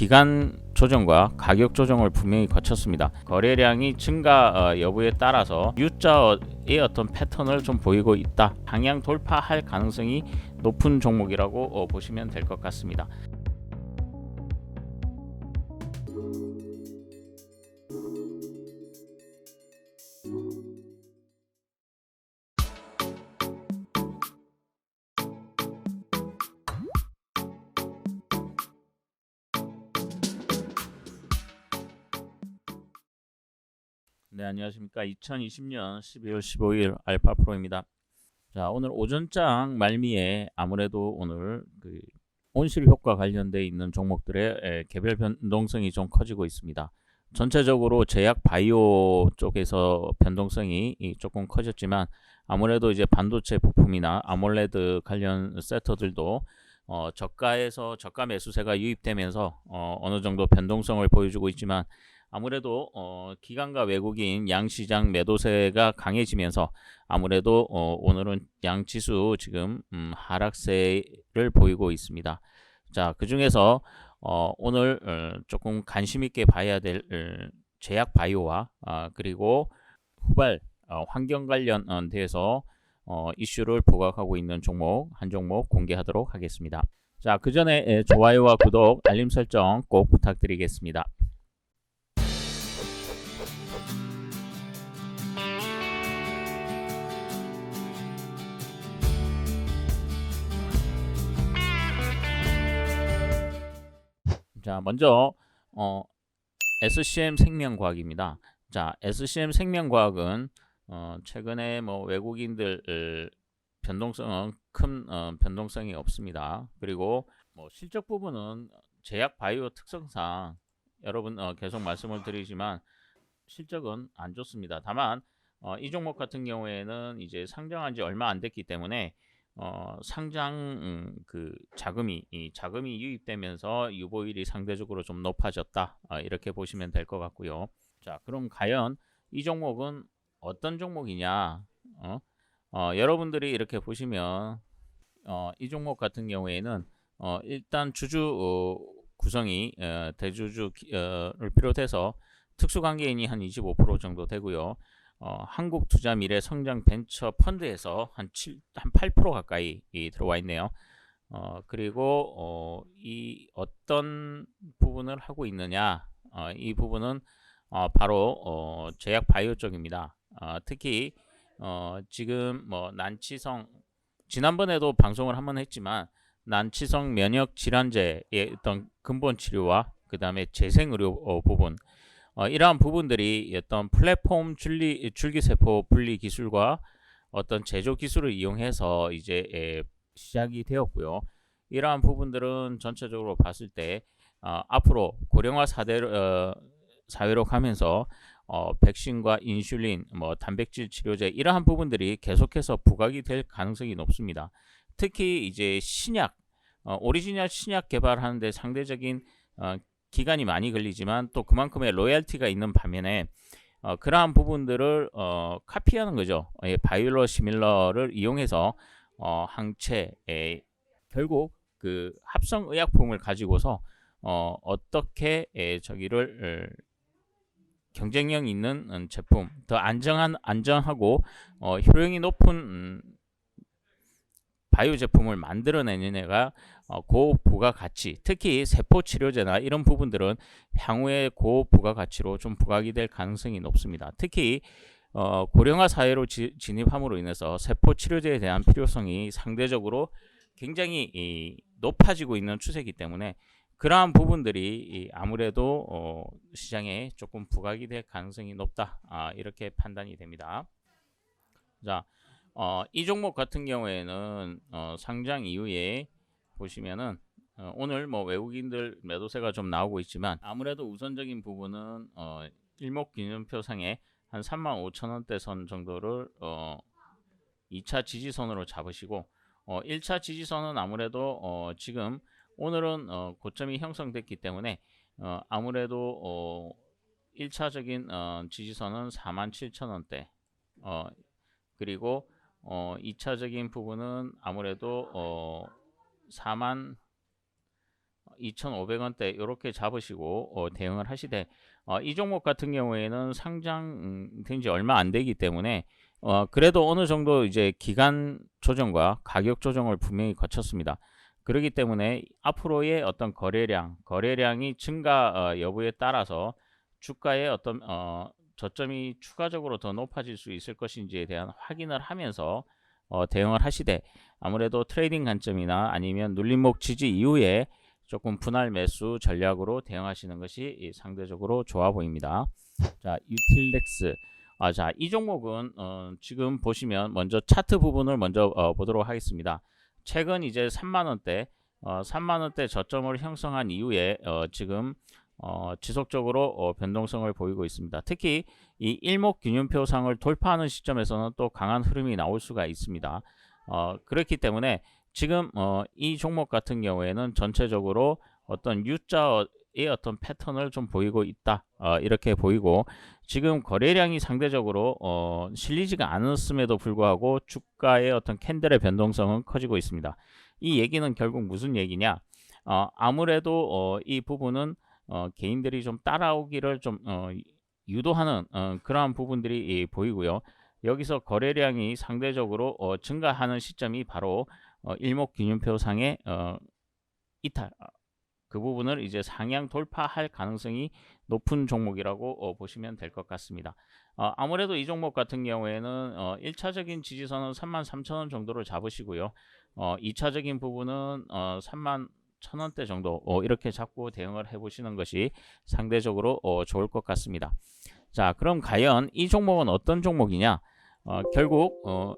기간 조정과 가격 조정을 분명히 거쳤습니다. 거래량이 증가 어, 여부에 따라서 U자의 어떤 패턴을 좀 보이고 있다. 방향 돌파할 가능성이 높은 종목이라고 어, 보시면 될 것 같습니다. 네, 안녕하십니까. 2020년 12월 15일 알파 프로입니다. 자, 오늘 오전장 말미에 아무래도 오늘 그 온실 효과 관련돼 있는 종목들의 에, 개별 변동성이 좀 커지고 있습니다. 전체적으로 제약 바이오 쪽에서 변동성이 이 조금 커졌지만 아무래도 이제 반도체 부품이나 아몰레드 관련 섹터들도 어, 저가에서 저가 매수세가 유입되면서 어, 어느 정도 변동성을 보여주고 있지만 아무래도 어, 기관과 외국인 양시장 매도세가 강해지면서 아무래도 어, 오늘은 양지수 지금 음, 하락세를 보이고 있습니다. 자, 그 중에서 어, 오늘 어, 조금 관심 있게 봐야 될 어, 제약 바이오와 아, 그리고 후발 어, 환경 관련돼서 어, 이슈를 부각하고 있는 종목 한 종목 공개하도록 하겠습니다. 자, 그 전에 좋아요와 구독, 알림 설정 꼭 부탁드리겠습니다. 자, 먼저 어, SCM 생명과학입니다. 자, SCM 생명과학은 어, 최근에 뭐 외국인들 을, 변동성은 큰 어, 변동성이 없습니다. 그리고 뭐 실적 부분은 제약 바이오 특성상 여러분 어, 계속 말씀을 드리지만 실적은 안 좋습니다. 다만 어, 이 종목 같은 경우에는 이제 상장한 지 얼마 안 됐기 때문에 어, 상장 음, 그 자금이 이 자금이 유입되면서 유보율이 상대적으로 좀 높아졌다 어, 이렇게 보시면 될 것 같고요. 자, 그럼 과연 이 종목은 어떤 종목이냐? 어? 어, 여러분들이 이렇게 보시면 어, 이 종목 같은 경우에는 어, 일단 주주 어, 구성이 어, 대주주를 비롯해서 특수관계인이 한 25% 정도 되고요. 어, 한국 투자 미래 성장 벤처 펀드에서 한 7, 한 8% 가까이 이, 들어와 있네요. 어, 그리고 어, 이 어떤 부분을 하고 있느냐? 어, 이 부분은 어, 바로 어, 제약 바이오 쪽입니다. 어, 특히 어, 지금 뭐 난치성 지난번에도 방송을 한번 했지만 난치성 면역 질환제의 어떤 근본 치료와 그 다음에 재생 의료 어, 부분 어, 이러한 부분들이 어떤 플랫폼 줄기, 줄기세포 분리 기술과 어떤 제조 기술을 이용해서 이제 에, 시작이 되었고요. 이러한 부분들은 전체적으로 봤을 때 어, 앞으로 고령화 사대로, 어, 사회로 가면서 어, 백신과 인슐린, 뭐 단백질 치료제 이러한 부분들이 계속해서 부각이 될 가능성이 높습니다. 특히 이제 신약, 어, 오리지널 신약 개발하는데 상대적인 어, 기간이 많이 걸리지만 또 그만큼의 로열티가 있는 반면에 어, 그러한 부분들을 어, 카피하는 거죠. 예, 바이올러 시밀러를 이용해서 어, 항체 에, 결국 그 합성 의약품을 가지고서 어, 어떻게 에, 저기를 에, 경쟁력 있는 음, 제품, 더 안정한 안정하고 어, 효용이 높은 음, 바이오 제품을 만들어내는 애가 어, 고부가 가치, 특히 세포 치료제나 이런 부분들은 향후에 고부가 가치로 좀 부각이 될 가능성이 높습니다. 특히 어, 고령화 사회로 지, 진입함으로 인해서 세포 치료제에 대한 필요성이 상대적으로 굉장히 이, 높아지고 있는 추세이기 때문에 그러한 부분들이 이, 아무래도 어, 시장에 조금 부각이 될 가능성이 높다 아, 이렇게 판단이 됩니다. 자, 어, 이 종목 같은 경우에는 어, 상장 이후에 보시면은 어, 오늘 뭐 외국인들 매도세가 좀 나오고 있지만 아무래도 우선적인 부분은 어, 일목균형표상에 한 3만 5천 원대 선 정도를 어, 2차 지지선으로 잡으시고 어, 1차 지지선은 아무래도 어, 지금 오늘은 어, 고점이 형성됐기 때문에 어, 아무래도 어, 1차적인 어, 지지선은 4만 7천 원대 어, 그리고 어, 2차적인 부분은 아무래도 어, 4만 2,500원대 이렇게 잡으시고 어, 대응을 하시되 어, 이 종목 같은 경우에는 상장된 지 얼마 안 되기 때문에 어, 그래도 어느 정도 이제 기간 조정과 가격 조정을 분명히 거쳤습니다. 그렇기 때문에 앞으로의 어떤 거래량, 거래량이 증가 어, 여부에 따라서 주가의 어떤 어, 저점이 추가적으로 더 높아질 수 있을 것인지에 대한 확인을 하면서 어, 대응을 하시되 아무래도 트레이딩 관점이나 아니면 눌림목 지지 이후에 조금 분할 매수 전략으로 대응하시는 것이 이 상대적으로 좋아 보입니다. 자, 유틸렉스. 아, 자, 이 종목은 어, 지금 보시면 먼저 차트 부분을 먼저 어, 보도록 하겠습니다. 최근 이제 3만 원대, 어, 3만 원대 저점을 형성한 이후에 어, 지금 어, 지속적으로 어, 변동성을 보이고 있습니다. 특히 이 일목균형표상을 돌파하는 시점에서는 또 강한 흐름이 나올 수가 있습니다. 어, 그렇기 때문에 지금 어, 이 종목 같은 경우에는 전체적으로 어떤 U자의 어떤 패턴을 좀 보이고 있다 어, 이렇게 보이고 지금 거래량이 상대적으로 어, 실리지가 않았음에도 불구하고 주가의 어떤 캔들의 변동성은 커지고 있습니다. 이 얘기는 결국 무슨 얘기냐? 어, 아무래도 어, 이 부분은 어, 개인들이 좀 따라오기를 좀 어, 유도하는 어, 그러한 부분들이 예, 보이고요. 여기서 거래량이 상대적으로 어, 증가하는 시점이 바로 어, 일목균형표상의 어, 이탈 어, 그 부분을 이제 상향 돌파할 가능성이 높은 종목이라고 어, 보시면 될 것 같습니다. 어, 아무래도 이 종목 같은 경우에는 어, 1차적인 지지선은 33,000원 정도로 잡으시고요. 어, 2차적인 부분은 어, 3만 천 원대 정도 어, 이렇게 잡고 대응을 해보시는 것이 상대적으로 어, 좋을 것 같습니다. 자, 그럼 과연 이 종목은 어떤 종목이냐? 어, 결국 어,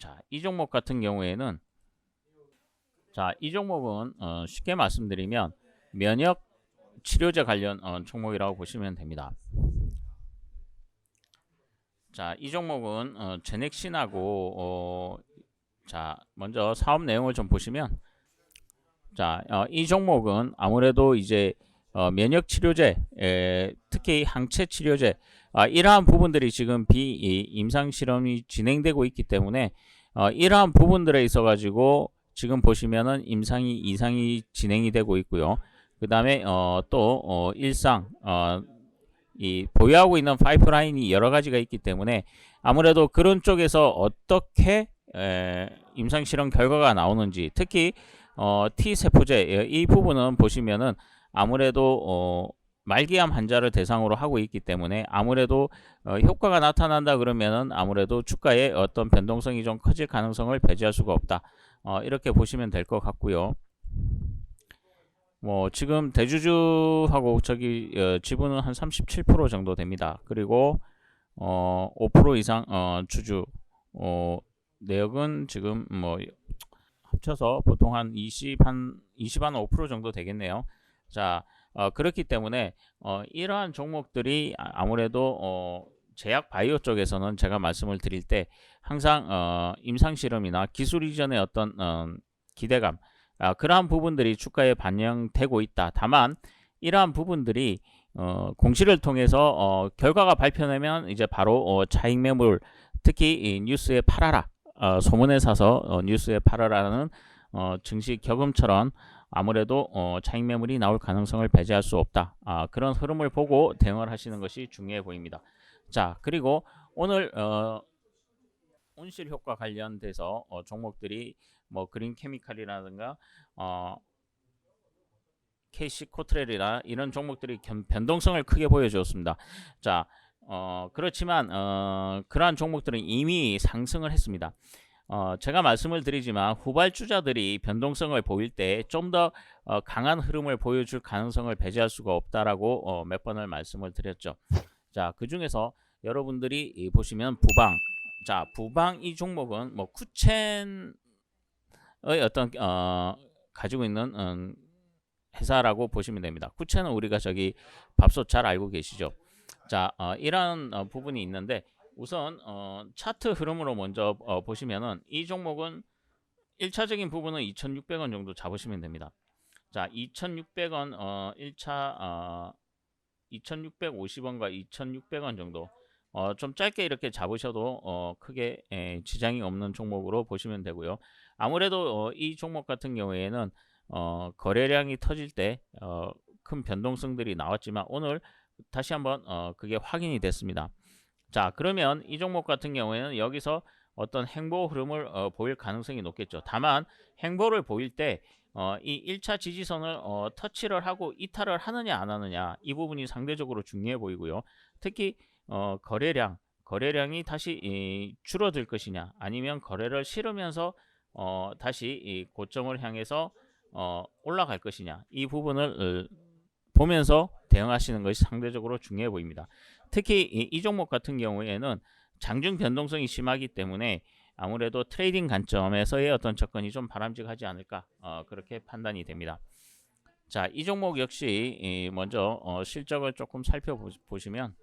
자, 이 종목 같은 경우에는 자, 이 종목은 어, 쉽게 말씀드리면 면역 치료제 관련 어, 종목이라고 보시면 됩니다. 자, 이 종목은 어, 제넥신하고 어, 자, 먼저 사업 내용을 좀 보시면 자, 어, 이 종목은 아무래도 이제 어, 면역 치료제, 에, 특히 항체 치료제, 아, 이러한 부분들이 지금 비 임상 실험이 진행되고 있기 때문에 어, 이러한 부분들에 있어 가지고 지금 보시면은 임상이 이상이 진행이 되고 있고요. 그 다음에 어, 또 어, 일상 어, 이 보유하고 있는 파이프라인이 여러 가지가 있기 때문에 아무래도 그런 쪽에서 어떻게 에, 임상 실험 결과가 나오는지 특히 어, T 세포제 이 부분은 보시면은 아무래도 어, 말기암 환자를 대상으로 하고 있기 때문에 아무래도 어, 효과가 나타난다 그러면은 아무래도 주가의 어떤 변동성이 좀 커질 가능성을 배제할 수가 없다. 어, 이렇게 보시면 될 것 같고요. 뭐 지금 대주주하고 저기 어, 지분은 한 37% 정도 됩니다. 그리고 어, 5% 이상 어, 주주 어, 내역은 지금 뭐 합쳐서 보통 한 20, 한 20, 한 5% 정도 되겠네요. 자, 어, 그렇기 때문에 어, 이러한 종목들이 아, 아무래도 어, 제약 바이오 쪽에서는 제가 말씀을 드릴 때 항상 어, 임상 실험이나 기술 이전의 어떤 어, 기대감 아, 그러한 부분들이 주가에 반영되고 있다. 다만 이러한 부분들이 어, 공시를 통해서 어, 결과가 발표되면 이제 바로 어, 차익 매물 특히 이 뉴스에 팔아라 어, 소문에 사서 어, 뉴스에 팔아라는 어, 증시 격음처럼 아무래도 어, 차익 매물이 나올 가능성을 배제할 수 없다. 아, 그런 흐름을 보고 대응을 하시는 것이 중요해 보입니다. 자, 그리고 오늘 어, 온실 효과 관련돼서 어, 종목들이 뭐 그린 케미칼이라든가 어, KC 코트렐이나 이런 종목들이 견, 변동성을 크게 보여주었습니다. 자, 어, 그렇지만 어, 그러한 종목들은 이미 상승을 했습니다. 어, 제가 말씀을 드리지만 후발주자들이 변동성을 보일 때 좀더 어, 강한 흐름을 보여줄 가능성을 배제할 수가 없다라고 어, 몇 번을 말씀을 드렸죠. 자, 그 중에서 여러분들이 보시면 부방, 자, 부방 이 종목은 뭐 쿠첸의 어떤 어, 가지고 있는 음, 회사라고 보시면 됩니다. 쿠첸은 우리가 저기 밥솥 잘 알고 계시죠? 자, 어, 이런 어, 부분이 있는데 우선 어, 차트 흐름으로 먼저 어, 보시면은 이 종목은 1차적인 부분은 2,600원 정도 잡으시면 됩니다. 자, 2,600원 어, 1차 어, 2,650원과 2,600원 정도 어, 좀 짧게 이렇게 잡으셔도 어, 크게 에, 지장이 없는 종목으로 보시면 되고요. 아무래도 어, 이 종목 같은 경우에는 어, 거래량이 터질 때 어, 큰 변동성들이 나왔지만 오늘 다시 한번 어, 그게 확인이 됐습니다. 자 그러면 이 종목 같은 경우에는 여기서 어떤 행보 흐름을 어, 보일 가능성이 높겠죠. 다만 행보를 보일 때 어, 이 1차 지지선을 어, 터치를 하고 이탈을 하느냐 안 하느냐 이 부분이 상대적으로 중요해 보이고요. 특히 어, 거래량 거래량이 다시 이, 줄어들 것이냐 아니면 거래를 실으면서 어, 다시 이 고점을 향해서 어, 올라갈 것이냐 이 부분을 어, 보면서 대응하시는 것이 상대적으로 중요해 보입니다. 특히 이, 이 종목 같은 경우에는 장중 변동성이 심하기 때문에 아무래도 트레이딩 관점에서의 어떤 접근이 좀 바람직하지 않을까 어, 그렇게 판단이 됩니다. 자, 이 종목 역시 이 먼저 어, 실적을 조금 살펴보시면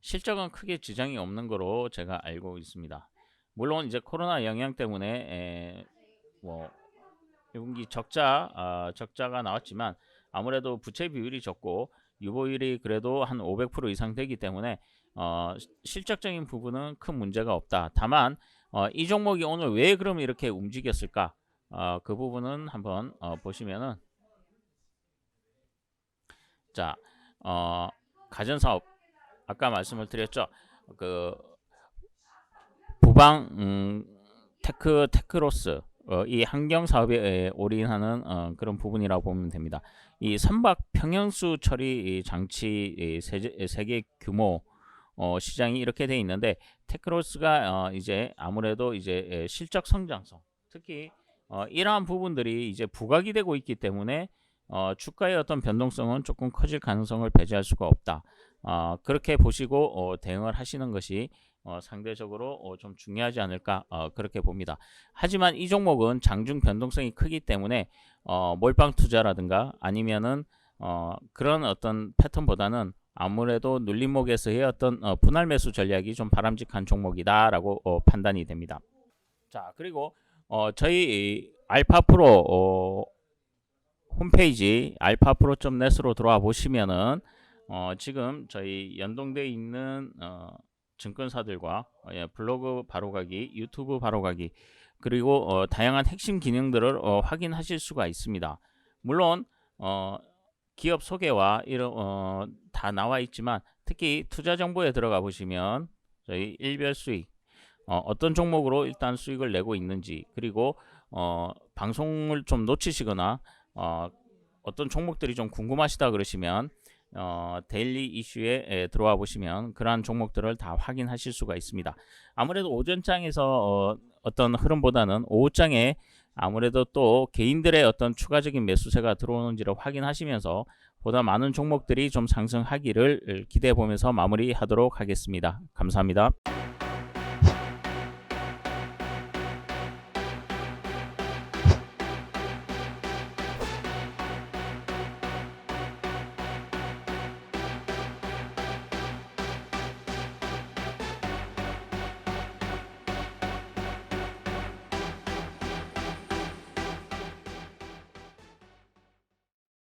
실적은 크게 지장이 없는 거로 제가 알고 있습니다. 물론 이제 코로나 영향 때문에 에, 뭐 1분기 적자 어, 적자가 나왔지만 아무래도 부채 비율이 적고 유보율이 그래도 한 500% 이상 되기 때문에 어, 실적적인 부분은 큰 문제가 없다. 다만 어, 이 종목이 오늘 왜 그럼 이렇게 움직였을까? 어, 그 부분은 한번 어, 보시면은 자 어, 가전사업 아까 말씀을 드렸죠. 그 부방 음, 테크 테크로스 어, 이 환경 사업에 올인하는 어, 그런 부분이라고 보면 됩니다. 이 선박 평형수 처리 장치 이 세계, 세계 규모 어, 시장이 이렇게 돼 있는데 테크로스가 어, 이제 아무래도 이제 실적 성장성 특히 어, 이러한 부분들이 이제 부각이 되고 있기 때문에 어, 주가의 어떤 변동성은 조금 커질 가능성을 배제할 수가 없다. 어, 그렇게 보시고 어, 대응을 하시는 것이 어, 상대적으로 어, 좀 중요하지 않을까 어, 그렇게 봅니다. 하지만 이 종목은 장중 변동성이 크기 때문에 어, 몰빵 투자라든가 아니면은 어, 그런 어떤 패턴보다는 아무래도 눌림목에서의 어떤 어, 분할 매수 전략이 좀 바람직한 종목이다라고 어, 판단이 됩니다. 자 그리고 어, 저희 알파 프로 어, 홈페이지 alphaPro.net으로 들어와 보시면은 어, 지금 저희 연동돼 있는 어, 증권사들과 어, 예, 블로그 바로가기, 유튜브 바로가기 그리고 어, 다양한 핵심 기능들을 어, 확인하실 수가 있습니다. 물론 어, 기업 소개와 이런 어, 다 나와 있지만 특히 투자 정보에 들어가 보시면 저희 일별 수익 어, 어떤 종목으로 일단 수익을 내고 있는지 그리고 어, 방송을 좀 놓치시거나 어, 어떤 종목들이 좀 궁금하시다 그러시면 어, 데일리 이슈에 에, 들어와 보시면 그러한 종목들을 다 확인하실 수가 있습니다. 아무래도 오전장에서 어, 어떤 흐름보다는 오후장에 아무래도 또 개인들의 어떤 추가적인 매수세가 들어오는지를 확인하시면서 보다 많은 종목들이 좀 상승하기를 기대해 보면서 마무리하도록 하겠습니다. 감사합니다.